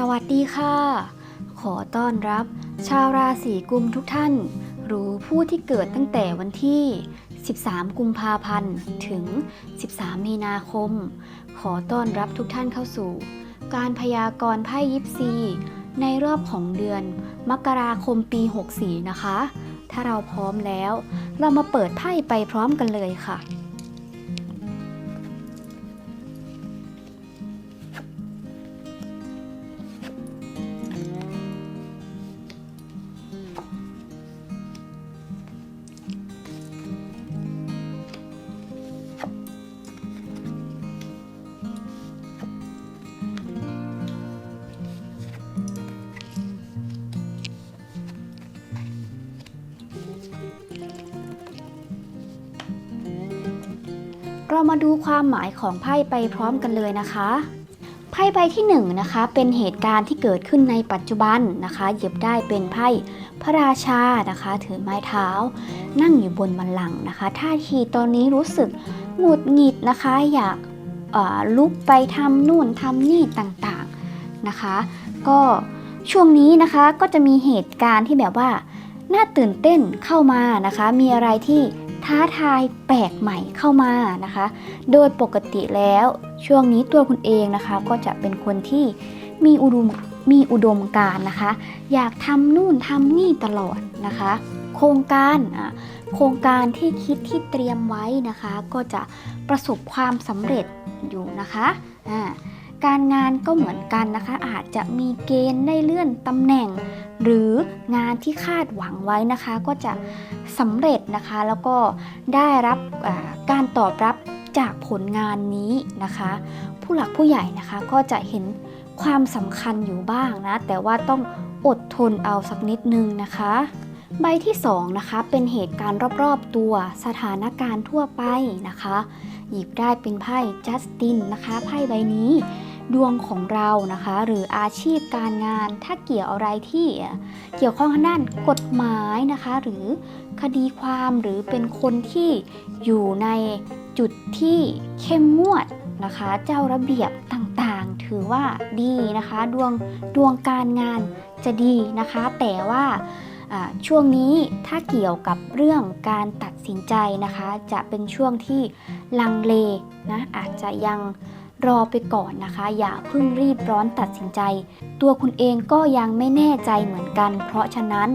สวัสดีค่ะ ขอต้อนรับ ชาวราศีกุมทุกท่าน หรู้ผู้ที่เกิดตั้งแต่วันที่ 13 กุมภาพันธ์ ถึง 13 มีนาคม ขอต้อนรับทุกท่านเข้าสู่ การพยากรณ์ไพ่ยิปซี ในรอบของเดือน มกราคมปี 64 นะคะ ถ้าเราพร้อมแล้ว เรามาเปิดไพ่ไปพร้อมกันเลยค่ะ เรามาดูความหมายของไพ่ไปพร้อมกันเลยนะคะไพ่ใบที่1นงนะคะเป็นเหตุการณ์ที่เกิดขึ้นในปัจจุบันนะคะหยิบได้เป็นไพ่พระราชานะคะ ถือไม้เท้า นั่งอยู่บนบัลลังก์นะคะท่าทีตอนนี้รู้สึกหงุดหงิดนะคะ อยากลุกไปทำนู่นทำนี่ต่างๆนะคะ ก็ช่วงนี้นะคะก็จะมีเหตุการณ์ที่แบบว่าน่าตื่นเต้นเข้ามานะคะ มีอะไรที่ ท้าทายแปลกใหม่เข้ามานะคะ โดยปกติแล้วช่วงนี้ตัวคุณเองนะคะ ก็จะเป็นคนที่มีอุดมมีอุดมการนะคะ อยากทำนู่นทำนี่ตลอดนะคะ โครงการอะโครงการที่คิดที่เตรียมไว้นะคะ ก็จะประสบความสำเร็จอยู่นะคะอ่า การงานก็เหมือนกันนะคะ อาจจะมีเกณฑ์ได้เลื่อนตำแหน่ง หรืองานที่คาดหวังไว้นะคะ ก็จะสำเร็จนะคะ แล้วก็ได้รับการตอบรับจากผลงานนี้นะคะ ผู้หลักผู้ใหญ่นะคะก็จะเห็นความสำคัญอยู่บ้างนะ แต่ว่าต้องอดทนเอาสักนิดนึงนะคะ ใบที่2นะคะเป็นเหตุการณ์รอบๆตัวสถานการณ์ทั่วไปนะคะ หยิบได้เป็นไพ่จัสตินนะคะไพ่ใบนี้ ดวงของเรานะคะ หรืออาชีพการงานถ้าเกี่ยวอะไรที่เกี่ยวข้องทางด้านกฎหมายนะคะ หรือคดีความหรือเป็นคนที่อยู่ในจุดที่เข้มงวดนะคะ เจ้าระเบียบต่างๆ ถือว่าดีนะคะ ดวงดวงการงานจะดีนะคะ แต่ว่าช่วงนี้ถ้าเกี่ยวกับเรื่องการตัดสินใจนะคะ จะเป็นช่วงที่ลังเลนะอาจจะยัง รอไปก่อนนะคะ อย่าเพิ่งรีบร้อนตัดสินใจ ตัวคุณเองก็ยังไม่แน่ใจเหมือนกัน เพราะฉะนั้น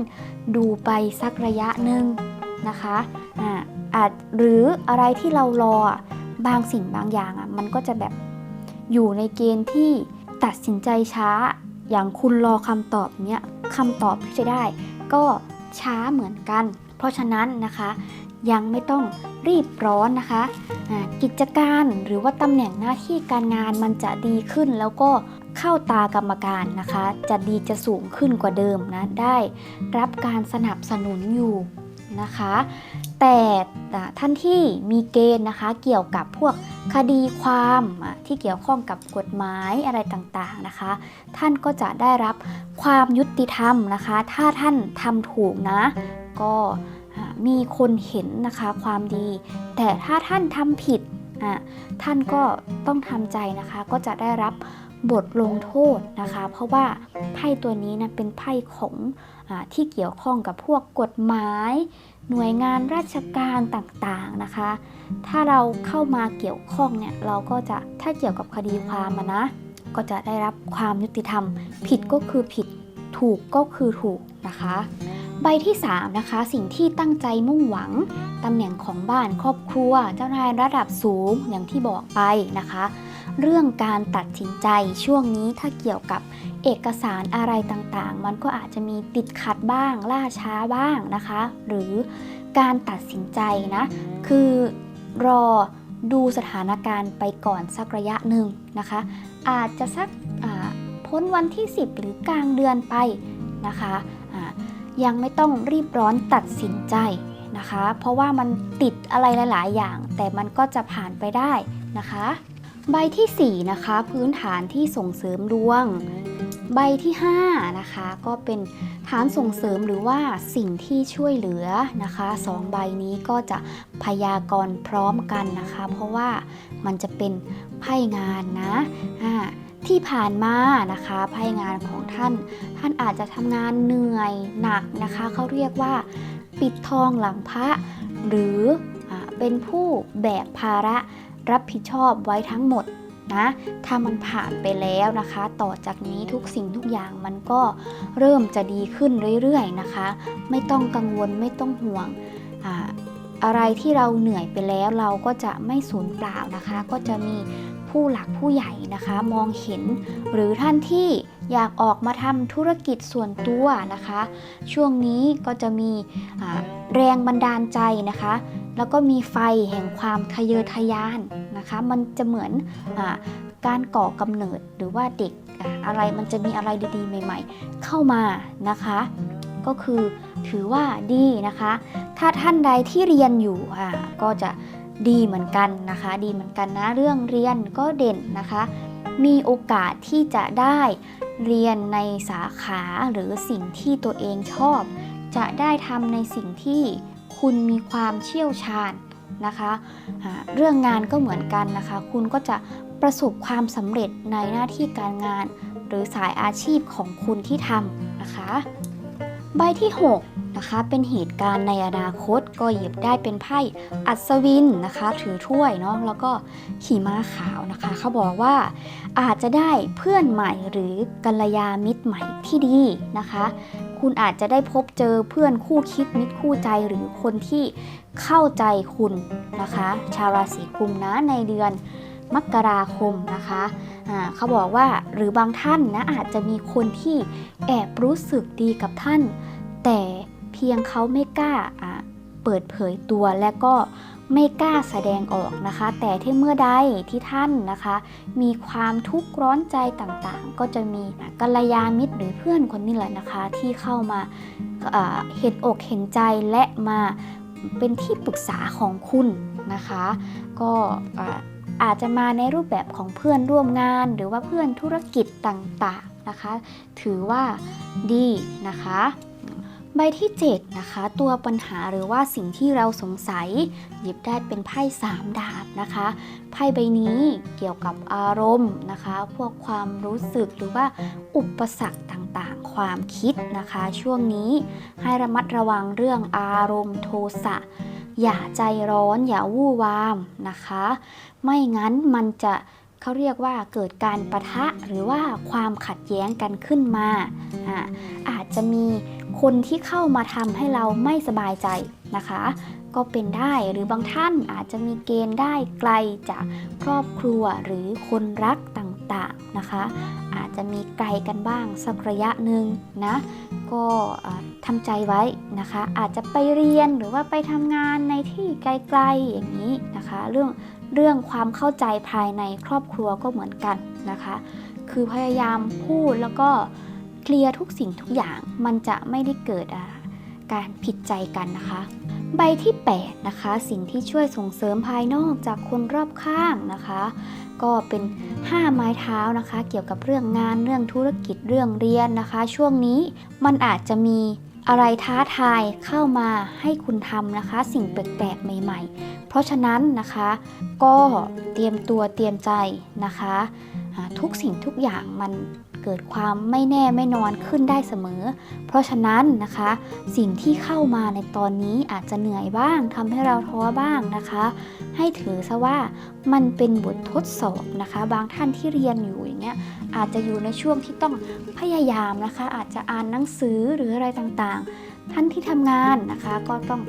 ดูไปสักระยะหนึ่งนะคะอ่าอาจหรืออะไรที่เรารอบางสิ่งบางอย่างอะมันก็จะแบบอยู่ในเกณฑ์ที่ตัดสินใจช้า อย่างคุณรอคำตอบเนี้ยคำตอบที่จะได้ ก็ช้าเหมือนกัน เพราะฉะนั้นนะคะ ยังไม่ต้องรีบร้อนนะคะอ่ากิจการหรือว่าตำแหน่งหน้าที่การงานมันจะดีขึ้นแล้วก็เข้าตากรรมการนะคะ จะดีจะสูงขึ้นกว่าเดิมนะได้รับการสนับสนุนอยู่นะคะ แต่ท่านที่มีเกณฑ์นะคะเกี่ยวกับพวกคดีความที่เกี่ยวข้องกับกฎหมายอะไรต่างๆนะคะ ท่านก็จะได้รับความยุติธรรมนะคะ ถ้าท่านทำถูกนะ ก็ มีคนเห็นนะคะความดี แต่ถ้าท่านทำผิดอะท่านก็ต้องทำใจนะคะ ก็จะได้รับบทลงโทษนะคะ เพราะว่าไพ่ตัวนี้นะเป็นไพ่ของอาที่เกี่ยวข้องกับพวกกฎหมาย หน่วยงานราชการต่างๆนะคะ ถ้าเราเข้ามาเกี่ยวข้องเนี่ยเราก็จะถ้าเกี่ยวกับคดีความนะ ก็จะได้รับความยุติธรรม ผิดก็คือผิดถูกก็คือถูกนะคะ ใบที่3นะคะสิ่งที่ตั้งใจมุ่งหวังตำแหน่งของบ้านครอบครัว เจ้านายระดับสูงอย่างที่บอกไปนะคะ เรื่องการตัดสินใจช่วงนี้ถ้าเกี่ยวกับเอกสารอะไรต่างๆ มันก็อาจจะมีติดขัดบ้าง ล่าช้าบ้างนะคะ หรือการตัดสินใจนะ คือรอดูสถานการณ์ไปก่อนสักระยะหนึ่งนะคะ อาจจะสักพ้นวันที่ 10 หรือกลางเดือนไปนะคะ ยังไม่ต้องรีบร้อนตัดสินใจนะคะ เพราะว่ามันติดอะไรหลาย ๆ อย่าง แต่มันก็จะผ่านไปได้นะคะ ใบทีสี่4นะคะพื้นฐานที่ส่งเสริมดวง ใบที่5นะคะก็เป็นฐานส่งเสริมหรือว่าสิ่งที่ช่วยเหลือนะคะสองใบนี้ก็จะพยากรณ์พร้อมกันนะคะ เพราะว่ามันจะเป็นไพ่งานนะอ่า ที่ผ่านมานะคะไพ่งานของท่าน ท่านอาจจะทำงานเหนื่อยหนักนะคะเขาเรียกว่าปิดทองหลังพระ หรืออเป็นผู้แบกภาระรับผิดชอบไว้ทั้งหมดนะถ้ามันผ่านไปแล้วนะคะ ต่อจากนี้ทุกสิ่งทุกอย่างมันก็เริ่มจะดีขึ้นเรื่อยๆนะคะ ไม่ต้องกังวลไม่ต้องห่วงออะไรที่เราเหนื่อยไปแล้วเราก็จะไม่สูญเปล่านะคะ ก็จะมี ผู้หลักผู้ใหญ่นะคะมองเห็น หรือท่านที่อยากออกมาทำธุรกิจส่วนตัวนะคะ ช่วงนี้ก็จะมีแรงบันดาลใจนะคะ แล้วก็มีไฟแห่งความทะเยอทะยานนะคะ มันจะเหมือนอการก่อกำเนิดหรือว่าเด็กอะไรมันจะมีอะไรดีๆ ใหม่ ๆ เข้ามานะคะ ก็คือถือว่าดีนะคะ ถ้าท่านใดที่เรียนอยู่ก็จะ ดีเหมือนกันนะคะ ดีเหมือนกันนะเรื่องเรียนก็เด่นนะคะ มีโอกาสที่จะได้เรียนในสาขาหรือสิ่งที่ตัวเองชอบ จะได้ทำในสิ่งที่คุณมีความเชี่ยวชาญนะคะอ่าเรื่องงานก็เหมือนกันนะคะ คุณก็จะประสบความสำเร็จในหน้าที่การงาน หรือสายอาชีพของคุณที่ทำนะคะ ใบที่ 6 นะคะ เป็นเหตุการณ์ในอนาคตก็หยิบได้เป็นไพ่อัศวินนะคะ ถือถ้วยเนาะแล้วก็ขี่ม้าขาวนะคะ เขาบอกว่าอาจจะได้เพื่อนใหม่หรือกัลยามิตรใหม่ที่ดีนะคะ คุณอาจจะได้พบเจอเพื่อนคู่คิดมิตรคู่ใจหรือคนที่เข้าใจคุณนะคะ ชาวราศีกุมนะในเดือนมกราคมนะคะเขาบอกว่าหรือบางท่านนะอาจจะมีคนที่แอบรู้สึกดีกับท่าน แต่ เพียงเขาไม่กล้าเปิดเผยตัวและก็ไม่กล้าแสดงออกนะคะ แต่ที่เมื่อใดที่ท่านนะคะ มีความทุกข์ร้อนใจต่างๆ ก็จะมีกัลยาณมิตรหรือเพื่อนคนนี้แหละนะคะ ที่เข้ามาเห็นอกเห็นใจและมาเป็นที่ปรึกษาของคุณนะคะ ก็อ่าอาจจะมาในรูปแบบของเพื่อนร่วมงาน หรือว่าเพื่อนธุรกิจต่างๆนะคะ ถือว่าดีนะคะ ใบที่ 7 นะคะ ตัวปัญหาหรือว่าสิ่งที่เราสงสัย หยิบได้เป็นไพ่สามดาบนะคะไพ่ใบนี้เกี่ยวกับอารมณ์นะคะ พวกความรู้สึกหรือว่าอุปสรรคต่างๆ ความคิดนะคะ ช่วงนี้ให้ระมัดระวังเรื่องอารมณ์โทสะอย่าใจร้อนอย่าวู่วามนะคะ ไม่งั้นมันจะเขาเรียกว่าเกิดการประทะหรือว่าความขัดแย้งกันขึ้นมาอาอาจจะมี คนที่เข้ามาทำให้เราไม่สบายใจนะคะ ก็เป็นได้หรือบางท่านอาจจะมีเกณฑ์ได้ไกลจากครอบครัวหรือคนรักต่างๆนะคะ อาจจะมีไกลกันบ้างสักระยะหนึ่งนะก็ทำใจไว้นะคะ อาจจะไปเรียนหรือว่าไปทำงานในที่ไกลๆอย่างนี้นะคะ เรื่องเรื่องความเข้าใจภายในครอบครัวก็เหมือนกันนะคะ คือพยายามพูดแล้วก็ เคลียร์ทุกสิ่งทุกอย่างมันจะไม่ได้เกิดการผิดใจกันนะคะ ใบที่ 8 นะคะ สิ่งที่ช่วยส่งเสริมภายนอกจากคนรอบข้างนะคะ ก็เป็น 5 ไม้เท้านะคะ เกี่ยวกับเรื่องงานเรื่องธุรกิจเรื่องเรียนนะคะ ช่วงนี้มันอาจจะมีอะไรท้าทายเข้ามาให้คุณทำนะคะ สิ่งแปลกๆใหม่ ๆ เพราะฉะนั้นนะคะ ก็เตรียมตัวเตรียมใจนะคะ ทุกสิ่งทุกอย่างมัน เกิดความไม่แน่ไม่นอนขึ้นได้เสมอ เพราะฉะนั้นนะคะ สิ่งที่เข้ามาในตอนนี้อาจจะเหนื่อยบ้างทำให้เราท้อบ้างนะคะ ให้ถือซะว่ามันเป็นบททดสอบนะคะ บางท่านที่เรียนอยู่อย่างเงี้ยอาจจะอยู่ในช่วงที่ต้องพยายามนะคะ อาจจะอ่านหนังสือหรืออะไรต่างๆ ท่านที่ทำงานนะคะก็ต้อง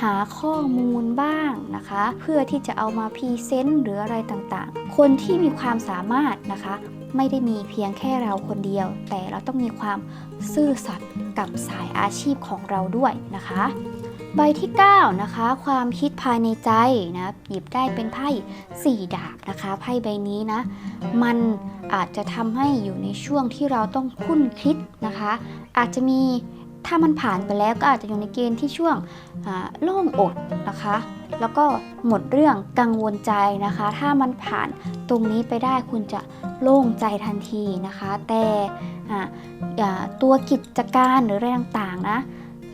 หาข้อมูลบ้างนะคะ เพื่อที่จะเอามาพรีเซนต์หรืออะไรต่างๆ คนที่มีความสามารถนะคะ ไม่ได้มีเพียงแค่เราคนเดียว แต่เราต้องมีความซื่อสัตย์กับสายอาชีพของเราด้วยนะคะ ใบที่ 9 นะคะ ความคิดภายในใจนะหยิบได้เป็นไพ่สี่ดาบนะคะไพ่ใบนี้นะ มันอาจจะทำให้อยู่ในช่วงที่เราต้องคุ้นคิดนะคะ อาจจะมี ถ้ามันผ่านไปแล้วก็อาจจะอยู่ในเกณฑ์ที่ช่วงโล่งอกนะคะ แล้วก็หมดเรื่องกังวลใจนะคะ ถ้ามันผ่านตรงนี้ไปได้คุณจะโล่งใจทันทีนะคะ แต่ตัวกิจการหรืออะไรต่างๆนะ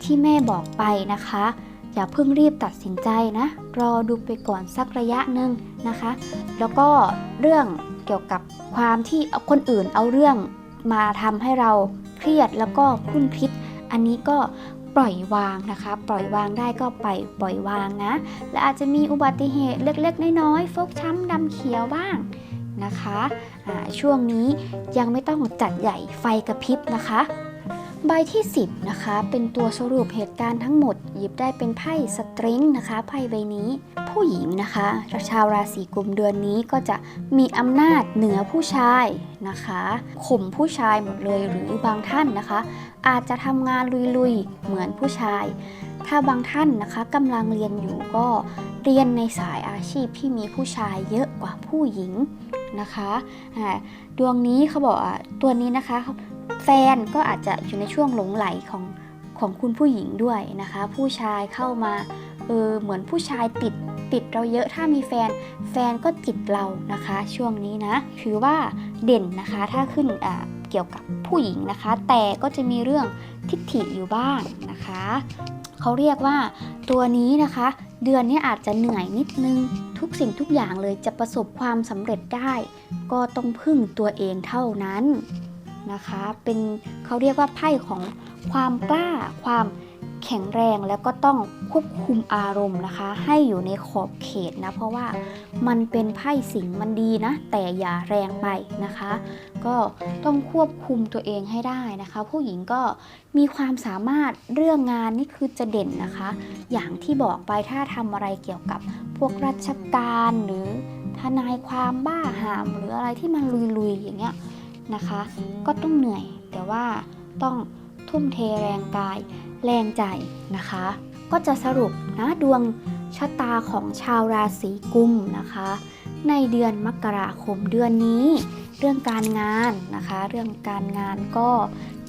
ที่แม่บอกไปนะคะ อย่าเพิ่งรีบตัดสินใจนะ รอดูไปก่อนสักระยะหนึ่งนะคะ แล้วก็เรื่องเกี่ยวกับความที่คนอื่นเอาเรื่องมาทำให้เราเครียดแล้วก็คลุ่นคิด อันนี้ก็ปล่อยวางนะคะ ปล่อยวางได้ก็ไปปล่อยวางนะ และอาจจะมีอุบัติเหตุเล็กๆ น้อยๆฟกช้ำดำเขียวบ้างนะคะะช่วงนี้ยังไม่ต้องจัดใหญ่ไฟกระพริบนะคะ ใบที่ 10 นะคะ เป็นตัวสรุปเหตุการณ์ทั้งหมด หยิบได้เป็นไพ่สตริงนะคะ ไพ่ใบนี้ ผู้หญิงนะคะชาวราศีกุมเดือนนี้ก็จะมีอำนาจเหนือผู้ชายนะคะข่มผู้ชายหมดเลยหรือบางท่านนะคะ อาจจะทำงานลุยๆ เหมือนผู้ชาย ถ้าบางท่านนะคะกำลังเรียนอยู่ก็เรียนในสายอาชีพที่มีผู้ชายเยอะกว่าผู้หญิงนะคะดวงนี้เขาบอกอะตัวนี้นะคะ แฟนก็อาจจะอยู่ในช่วงหลงไหลของของคุณผู้หญิงด้วยนะคะ ผู้ชายเข้ามาเออเหมือนผู้ชายติดติดเราเยอะถ้ามีแฟน แฟนก็ติดเรานะคะ ช่วงนี้นะถือว่าเด่นนะคะถ้าขึ้นอ่าเกี่ยวกับผู้หญิงนะคะ แต่ก็จะมีเรื่องทิฐิอยู่บ้างนะคะเขาเรียกว่าตัวนี้นะคะ เดือนนี้อาจจะเหนื่อยนิดนึงทุกสิ่งทุกอย่างเลยจะประสบความสำเร็จได้ ก็ต้องพึ่งตัวเองเท่านั้น นะคะ เป็นเขาเรียกว่าไพ่ของความกล้า ความแข็งแรงแล้วก็ต้องควบคุมอารมณ์นะคะ ให้อยู่ในขอบเขตนะ เพราะว่ามันเป็นไพ่สิงมันดีนะ แต่อย่าแรงไปนะคะ ก็ต้องควบคุมตัวเองให้ได้นะคะ ผู้หญิงก็มีความสามารถเรื่องงานนี่คือจะเด่นนะคะ อย่างที่บอกไปถ้าทำอะไรเกี่ยวกับพวกราชการหรือทนายความบ้าหามหรืออะไรที่มันลุยๆอย่างเงี้ย นะคะ ก็ต้องเหนื่อย แต่ว่าต้องทุ่มเทแรงกาย แรงใจนะคะ ก็จะสรุปนะดวงชะตาของชาวราศีกุมนะคะ ในเดือนมกราคมเดือนนี้ เรื่องการงานนะคะ เรื่องการงานก็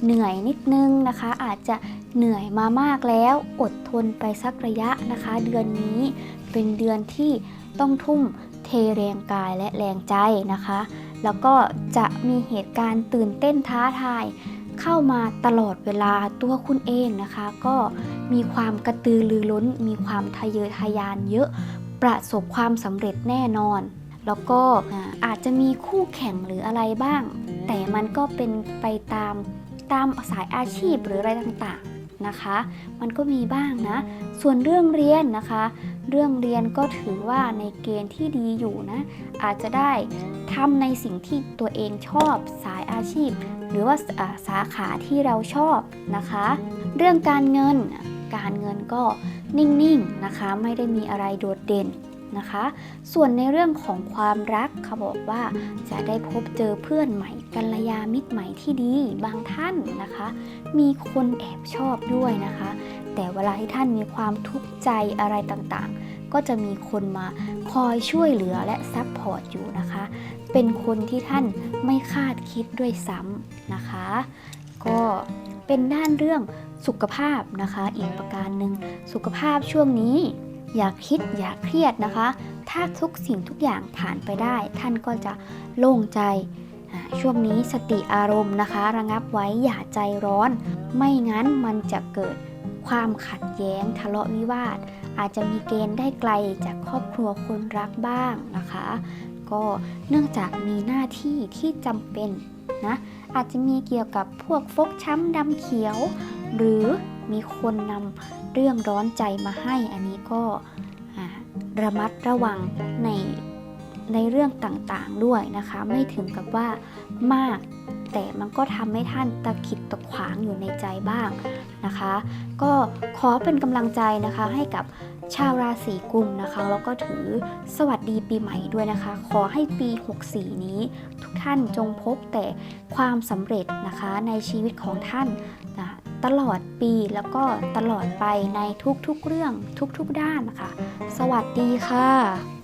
เหนื่อยนิดนึงนะคะ อาจจะเหนื่อยมามากแล้วอดทนไปสักระยะนะคะ เดือนนี้เป็นเดือนที่ต้องทุ่ม แรงกายและแรงใจนะคะ แล้วก็จะมีเหตุการณ์ตื่นเต้นท้าทาย เข้ามาตลอดเวลาตัวคุณเองนะคะ ก็มีความกระตือรือร้น มีความทะเยอทะยานเยอะประสบความสำเร็จแน่นอน แล้วก็อ่าอาจจะมีคู่แข่งหรืออะไรบ้าง แต่มันก็เป็นไปตามตามสายอาชีพหรืออะไรต่างๆนะคะ มันก็มีบ้างนะ ส่วนเรื่องเรียนนะคะ เรื่องเรียนก็ถือว่าในเกณฑ์ที่ดีอยู่นะ อาจจะได้ทำในสิ่งที่ตัวเองชอบสายอาชีพ หรือว่าสาขาที่เราชอบนะคะ เรื่องการเงินการเงินก็นิ่งๆนะคะ ไม่ได้มีอะไรโดดเด่น นะคะ ส่วนในเรื่องของความรักเขาบอกว่าจะได้พบเจอเพื่อนใหม่กัลยามิตรใหม่ที่ดีบางท่านนะคะ มีคนแอบชอบด้วยนะคะ แต่เวลาที่ท่านมีความทุกข์ใจอะไรต่างๆ ก็จะมีคนมาคอยช่วยเหลือและซัพพอร์ตอยู่นะคะ เป็นคนที่ท่านไม่คาดคิดด้วยซ้ำนะคะ ก็เป็นด้านเรื่องสุขภาพนะคะ อีกประการหนึ่งสุขภาพช่วงนี้ อย่าคิดอย่าเครียดนะคะ ถ้าทุกสิ่งทุกอย่างผ่านไปได้ ท่านก็จะโล่งใจ ช่วงนี้สติอารมณ์นะคะ ระงับไว้อย่าใจร้อน ไม่งั้นมันจะเกิดความขัดแย้งทะเลาะวิวาท อาจจะมีเกณฑ์ได้ไกลจากครอบครัวคนรักบ้างนะคะ ก็เนื่องจากมีหน้าที่ที่จำเป็นนะอาจจะมีเกี่ยวกับพวกฟกช้ำดำเขียว หรือมีคนนำ เรื่องร้อนใจมาให้ อันนี้ก็ระมัดระวังในในเรื่องต่างๆด้วยนะคะ ไม่ถึงกับว่ามาก แต่มันก็ทำให้ท่านตะขิดตะขวางอยู่ในใจบ้างนะคะ ก็ขอเป็นกำลังใจนะคะให้กับชาวราศีกุมนะคะ แล้วก็ถือสวัสดีปีใหม่ด้วยนะคะ ขอให้ปี 64 นี้ ทุกท่านจงพบแต่ความสำเร็จนะคะในชีวิตของท่าน ตลอดปีแล้วก็ตลอดไปในทุกๆเรื่องทุกๆด้านนะคะสวัสดีค่ะ